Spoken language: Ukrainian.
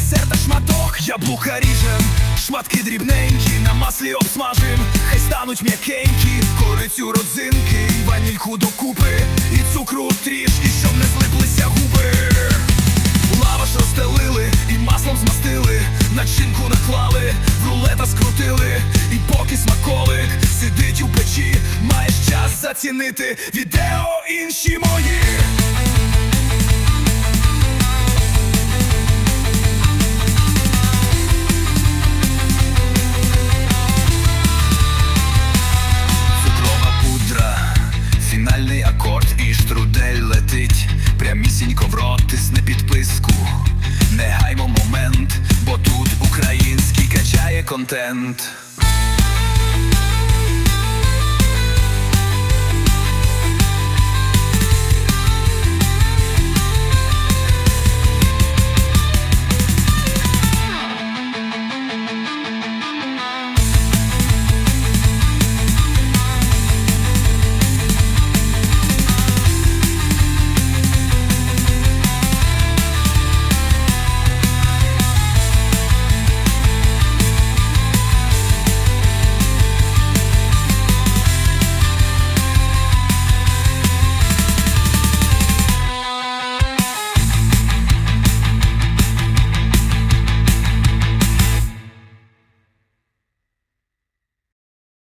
десерта шматок, яблука ріжем, шматки дрібненькі, на маслі обсмажим, хай стануть м'якенькі, корицю родзинки, і ванільку докупи, і цукру трішки, щоб не злиплися губи. Лаваш розстелили і маслом змастили, начинку наклали, рулета скрутили, і поки смаколик сидить у печі, маєш час зацінити. Відео інші мої. Прямісінько в рот, тисне підписку. Не гаймо момент, бо тут український качає контент.